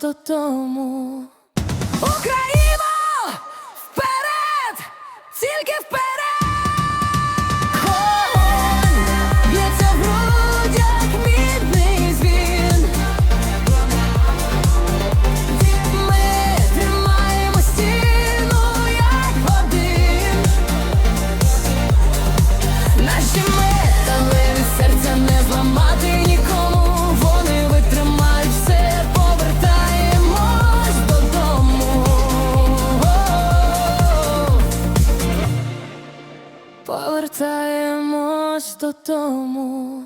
додому. Україно! Вперед! Тільки вперед! Огонь б'ється в грудях мідний звін. Ми Повертаємось додому.